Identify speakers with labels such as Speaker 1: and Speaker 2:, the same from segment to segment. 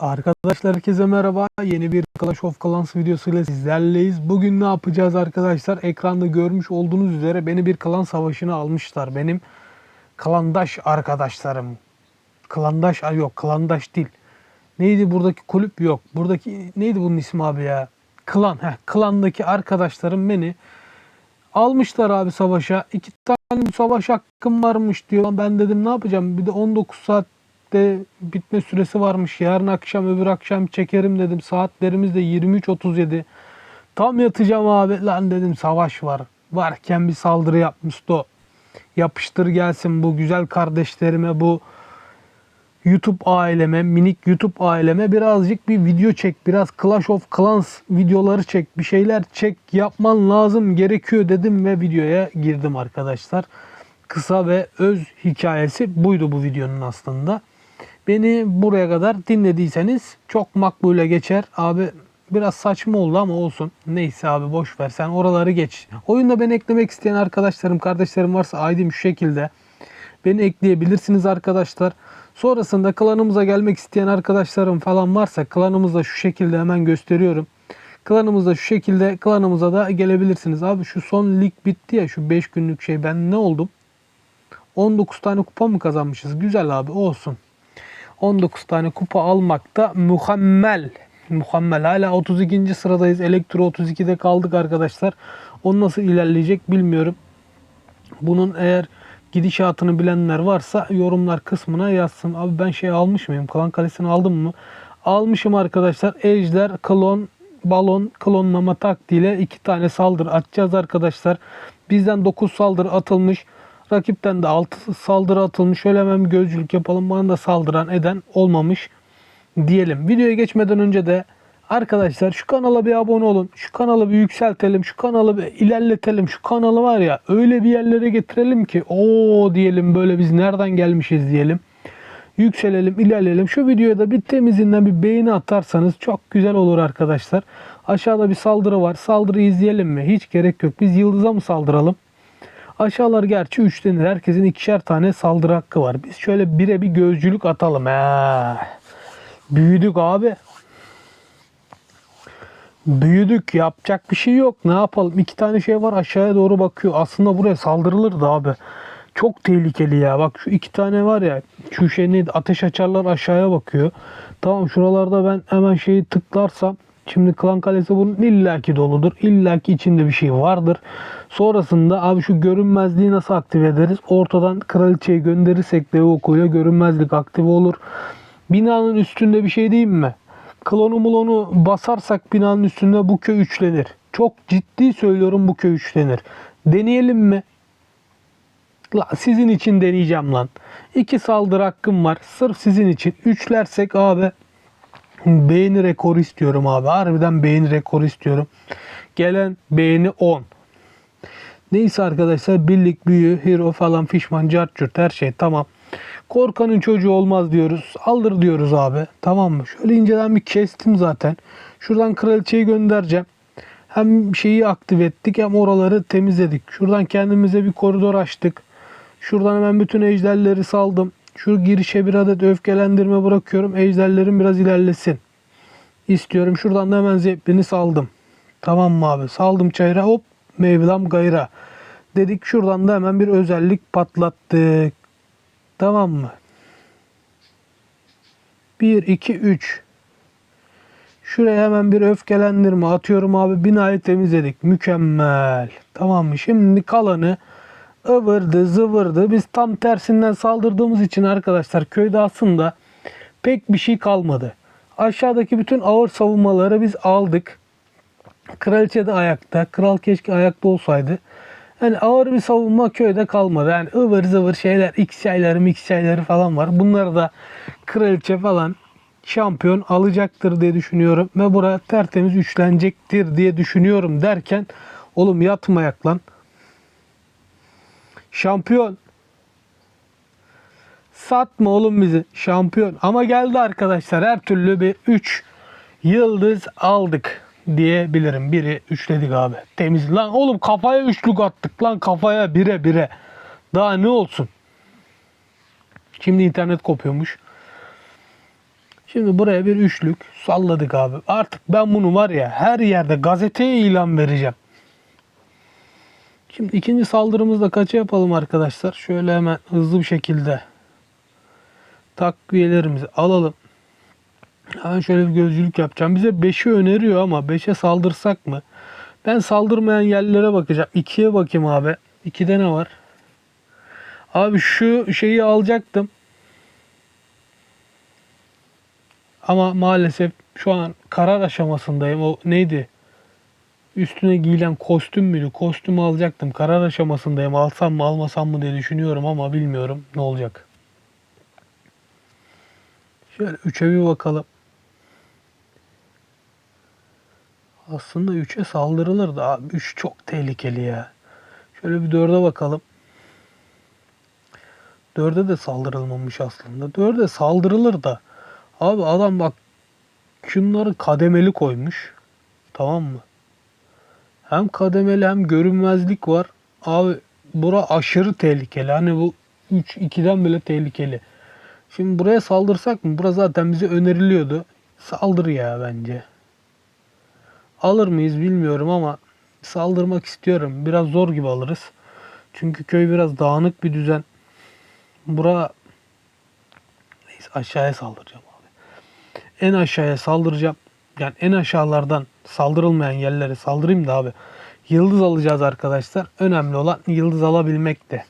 Speaker 1: Arkadaşlar herkese merhaba. Yeni bir Clash of Clans videosuyla sizlerleyiz. Bugün ne yapacağız arkadaşlar? Ekranda görmüş olduğunuz üzere beni bir klan savaşına almışlar. Benim klandaş arkadaşlarım. Klandaş yok klandaş değil. Neydi buradaki kulüp yok. Buradaki neydi bunun ismi abi ya? Klan. Heh, klandaki arkadaşlarım beni almışlar abi savaşa. İki tane savaş hakkım varmış diyor. Ben dedim ne yapacağım? Bir de 19 saatte bitme süresi varmış. Yarın akşam öbür akşam çekerim dedim. Saatlerimiz de 23.37. Tam yatacağım abi. Lan dedim savaş var. Varken bir saldırı yapmış o. Yapıştır gelsin bu güzel kardeşlerime bu YouTube aileme, minik YouTube aileme birazcık bir video çek. Biraz Clash of Clans videoları çek. Bir şeyler çek. Yapman lazım gerekiyor dedim ve videoya girdim arkadaşlar. Kısa ve öz hikayesi buydu bu videonun aslında. Beni buraya kadar dinlediyseniz çok makbule geçer. Abi biraz saçma oldu ama olsun. Neyse abi boş ver sen oraları geç. Oyunda beni eklemek isteyen arkadaşlarım, kardeşlerim varsa ID'm şu şekilde. Beni ekleyebilirsiniz arkadaşlar. Sonrasında klanımıza gelmek isteyen arkadaşlarım falan varsa klanımızda şu şekilde hemen gösteriyorum. Klanımızda şu şekilde klanımıza da gelebilirsiniz. Abi şu son lig bitti ya şu 5 günlük şey ben ne oldum? 19 tane kupa mı kazanmışız? Güzel abi olsun. 19 tane kupa almak da muhammel. Muhammel. Hala 32. sıradayız. Elektro 32'de kaldık arkadaşlar. O nasıl ilerleyecek bilmiyorum. Bunun eğer gidişatını bilenler varsa yorumlar kısmına yazsın. Abi ben şey almış mıyım? Klan kalesini aldım mı? Almışım arkadaşlar. Ejder, klon, balon, klonlama taktiğiyle iki tane saldırı atacağız arkadaşlar. Bizden 9 saldırı atılmış. Rakipten de 6 saldırı atılmış. Şöyle hemen bir gözcülük yapalım. Bana da saldıran eden olmamış diyelim. Videoya geçmeden önce de arkadaşlar şu kanala bir abone olun. Şu kanalı bir yükseltelim. Şu kanalı bir ilerletelim. Şu kanalı var ya öyle bir yerlere getirelim ki o diyelim böyle biz nereden gelmişiz diyelim. Yükselelim, ilerleyelim. Şu videoya da bir temizinden bir beğeni atarsanız çok güzel olur arkadaşlar. Aşağıda bir saldırı var. Saldırıyı izleyelim mi? Hiç gerek yok. Biz yıldıza mı saldıralım? Aşağılar gerçi üçlenir. Herkesin ikişer tane saldırı hakkı var. Biz şöyle bire bir gözcülük atalım. He. Büyüdük abi. Büyüdük. Yapacak bir şey yok. Ne yapalım? İki tane şey var aşağıya doğru bakıyor. Aslında buraya saldırılırdı abi. Çok tehlikeli ya. Bak şu iki tane var ya. Şu şey neydi? Ateş açarlar aşağıya bakıyor. Tamam şuralarda ben hemen şeyi tıklarsam Şimdi Klan Kalesi bunun illaki doludur. İllaki içinde bir şey vardır. Sonrasında abi şu görünmezliği nasıl aktive ederiz? Ortadan kraliçeyi gönderirsek dev okuyla görünmezlik aktive olur. Binanın üstünde bir şey diyeyim mi? Klonu mulonu basarsak binanın üstünde bu köy üçlenir. Çok ciddi söylüyorum bu köy üçlenir. Deneyelim mi? La sizin için deneyeceğim lan. İki saldırı hakkım var. Sırf sizin için. Üçlersek abi beğeni rekoru istiyorum abi. Harbiden beğeni rekoru istiyorum. Gelen beğeni 10. Neyse arkadaşlar birlik büyü, hero falan fişman, cartçurt her şey tamam. Korkanın çocuğu olmaz diyoruz. Aldır diyoruz abi. Tamam mı? Şöyle inceden bir kestim zaten. Şuradan kraliçeyi göndereceğim. Hem şeyi aktif ettik hem oraları temizledik. Şuradan kendimize bir koridor açtık. Şuradan hemen bütün ejderleri saldım. Şu girişe bir adet öfkelendirme bırakıyorum. Ejderlerim biraz ilerlesin. İstiyorum. Şuradan da hemen zeplini saldım. Tamam mı abi? Saldım çayıra hop Mevlam gayra. Dedik şuradan da hemen bir özellik patlattık. Tamam mı? 1, 2, 3. Şuraya hemen bir öfkelendirme atıyorum abi. Binayı temizledik. Mükemmel. Tamam mı? Şimdi kalanı ıvırdı zıvırdı. Biz tam tersinden saldırdığımız için arkadaşlar köyde aslında pek bir şey kalmadı. Aşağıdaki bütün ağır savunmaları biz aldık. Kraliçe de ayakta. Kral keşke ayakta olsaydı. Yani ağır bir savunma köyde kalmadı. Yani ıvır zıvır şeyler, x yayları, mix yayları falan var. Bunları da kraliçe falan şampiyon alacaktır diye düşünüyorum. Ve buraya tertemiz üçlenecektir diye düşünüyorum derken oğlum yatmayak lan. Şampiyon. Satma oğlum bizi. Şampiyon. Ama geldi arkadaşlar. Her türlü bir 3 yıldız aldık diyebilirim. Biri üçledik abi. Temiz. Lan oğlum kafaya üçlük attık lan kafaya bire bire. Daha ne olsun? Şimdi internet kopuyormuş. Şimdi buraya bir üçlük salladık abi. Artık ben bunu var ya her yerde gazeteye ilan vereceğim. Şimdi ikinci saldırımızda kaça yapalım arkadaşlar? Şöyle hemen hızlı bir şekilde takviyelerimizi alalım. Hemen şöyle bir gözcülük yapacağım. Bize 5'i öneriyor ama 5'e saldırsak mı? Ben saldırmayan yerlere bakacağım. 2'ye bakayım abi. 2'de ne var? Abi şu şeyi alacaktım. Ama maalesef şu an karar aşamasındayım. O neydi? Üstüne giyilen kostüm müydü? Kostümü alacaktım. Karar aşamasındayım. Alsam mı almasam mı diye düşünüyorum ama bilmiyorum ne olacak. Şöyle 3'e bir bakalım. Aslında 3'e saldırılır da abi 3 çok tehlikeli ya. Şöyle bir 4'e bakalım. 4'e de saldırılmamış aslında. 4'e saldırılır da abi adam bak şunları kademeli koymuş. Tamam mı? Hem kademeli hem görünmezlik var. Abi bura aşırı tehlikeli. Hani bu 3 2'den bile tehlikeli. Şimdi buraya saldırsak mı? Burası zaten bize öneriliyordu. Saldır ya bence. Alır mıyız bilmiyorum ama saldırmak istiyorum. Biraz zor gibi alırız. Çünkü köy biraz dağınık bir düzen. Bura Neyse aşağıya saldıracağım abi. En aşağıya saldıracağım. Yani en aşağılardan saldırılmayan yerlere saldırayım da abi. Yıldız alacağız arkadaşlar. Önemli olan yıldız alabilmekte.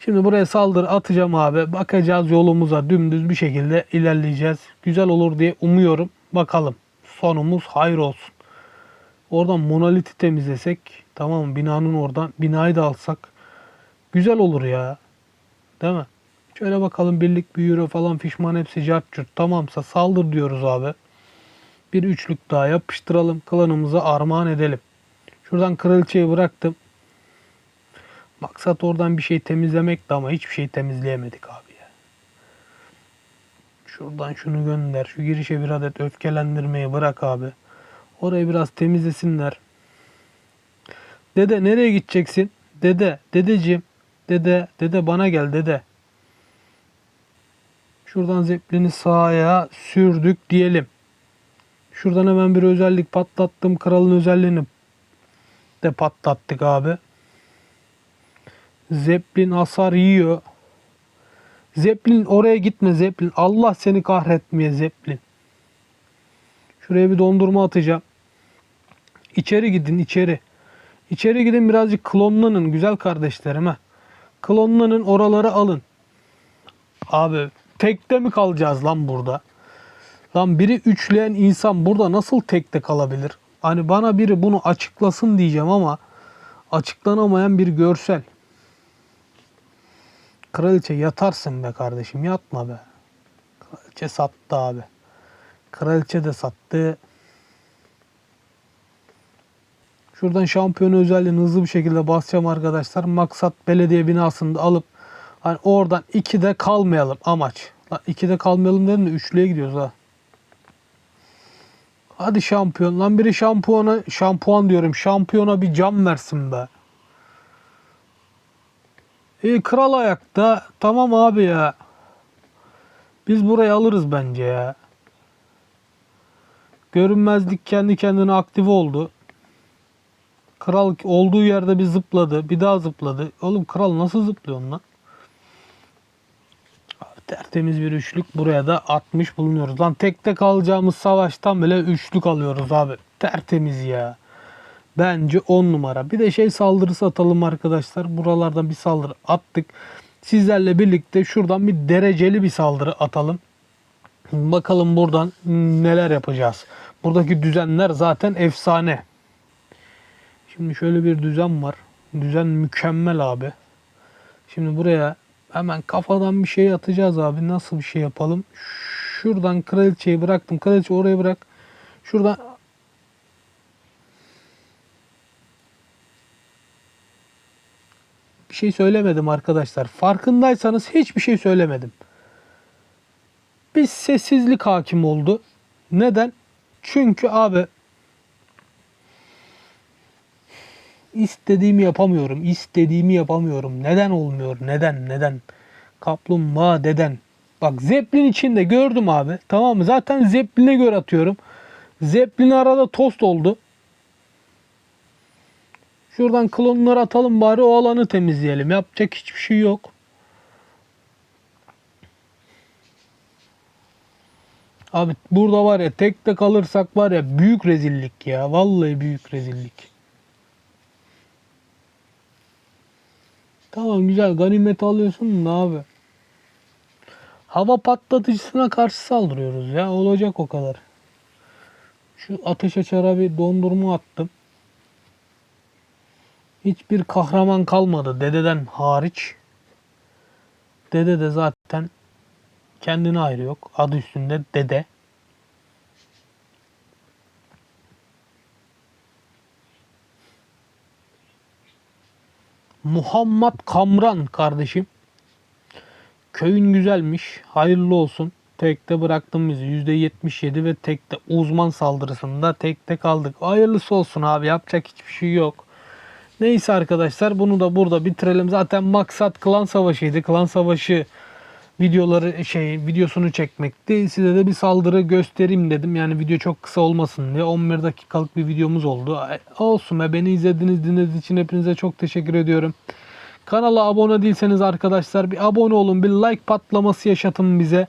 Speaker 1: Şimdi buraya saldırı atacağım abi. Bakacağız yolumuza dümdüz bir şekilde ilerleyeceğiz. Güzel olur diye umuyorum. Bakalım. Sonumuz hayır olsun. Oradan monoliti temizlesek tamam? Binanın oradan binayı da alsak güzel olur ya. Değil mi? Şöyle bakalım birlik büyüre falan fişman hepsi cart curt. Tamamsa saldır diyoruz abi. Bir üçlük daha yapıştıralım. Klanımıza armağan edelim. Şuradan kraliçeyi bıraktım. Maksat oradan bir şey temizlemekti ama hiçbir şey temizleyemedik abi ya. Şuradan şunu gönder. Şu girişe bir adet öfkelendirmeyi bırak abi. Orayı biraz temizlesinler. Dede nereye gideceksin? Dede, dedeciğim. Dede, dede bana gel dede. Şuradan zeplini sağa sürdük diyelim. Şuradan hemen bir özellik patlattım. Kralın özelliğini de patlattık abi. Zeppelin hasar yiyor. Zeppelin oraya gitme Zeppelin. Allah seni kahretmeye Zeppelin. Şuraya bir dondurma atacağım. İçeri gidin içeri. İçeri gidin birazcık klonlanın güzel kardeşlerim ha. Klonlanın oraları alın. Abi tekte mi kalacağız lan burada? Lan biri üçleyen insan burada nasıl tekte kalabilir? Hani bana biri bunu açıklasın diyeceğim ama açıklanamayan bir görsel. Kraliçe yatarsın be kardeşim yatma be. Kraliçe sattı abi. Kraliçe de sattı. Şuradan şampiyon özelliğini hızlı bir şekilde basacağım arkadaşlar. Maksat belediye binasını alıp hani oradan 2'de kalmayalım amaç. Lan 2'de kalmayalım dedim de 3'lüye gidiyoruz ha. Hadi şampiyon. Lan biri şampiyona, şampuan diyorum. Şampiyona bir cam versin be. İyi kral ayakta. Tamam abi ya. Biz burayı alırız bence ya. Görünmezlik kendi kendine aktif oldu. Kral olduğu yerde bir zıpladı. Bir daha zıpladı. Oğlum kral nasıl zıplıyor lan? Tertemiz bir üçlük buraya da atmış bulunuyoruz. Lan tekte kalacağımız savaştan bile üçlük alıyoruz abi. Tertemiz ya. Bence 10 numara. Bir de şey saldırısı atalım arkadaşlar. Buralardan bir saldırı attık. Sizlerle birlikte şuradan bir dereceli bir saldırı atalım. Bakalım buradan neler yapacağız. Buradaki düzenler zaten efsane. Şimdi şöyle bir düzen var. Düzen mükemmel abi. Şimdi buraya hemen kafadan bir şey atacağız abi. Nasıl bir şey yapalım? Şuradan kraliçeyi bıraktım. Kraliçe oraya bırak. Şuradan bir şey söylemedim arkadaşlar. Farkındaysanız hiçbir şey söylemedim. Bir sessizlik hakim oldu. Neden? Çünkü abi istediğimi yapamıyorum. İstediğimi yapamıyorum. Neden olmuyor? Neden? Neden? Kaplumbağa deden. Bak Zeppelin içinde gördüm abi. Tamam mı? Zaten Zeppelin'e göre atıyorum. Zeppelin arada tost oldu. Şuradan klonları atalım bari o alanı temizleyelim. Yapacak hiçbir şey yok. Abi burada var ya tek de kalırsak var ya büyük rezillik ya. Vallahi büyük rezillik. Tamam güzel ganimet alıyorsun da abi. Hava patlatıcısına karşı saldırıyoruz ya. Olacak o kadar. Şu ateş açara bir dondurma attım. Hiçbir kahraman kalmadı dededen hariç. Dede de zaten kendine ayrı yok. Adı üstünde dede. Muhammed Kamran kardeşim. Köyün güzelmiş. Hayırlı olsun. Tekte bıraktın bizi. %77 ve tekte uzman saldırısında tekte kaldık. Hayırlısı olsun abi. Yapacak hiçbir şey yok. Neyse arkadaşlar bunu da burada bitirelim. Zaten maksat klan savaşıydı. Klan savaşı videoları şey videosunu çekmekti. Size de bir saldırı göstereyim dedim. Yani video çok kısa olmasın diye 11 dakikalık bir videomuz oldu. E, Olsun be beni izlediğiniz dinlediğiniz için hepinize çok teşekkür ediyorum. Kanala abone değilseniz arkadaşlar bir abone olun. Bir like patlaması yaşatın bize.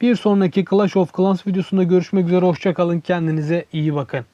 Speaker 1: Bir sonraki Clash of Clans videosunda görüşmek üzere. Hoşçakalın. Kendinize iyi bakın.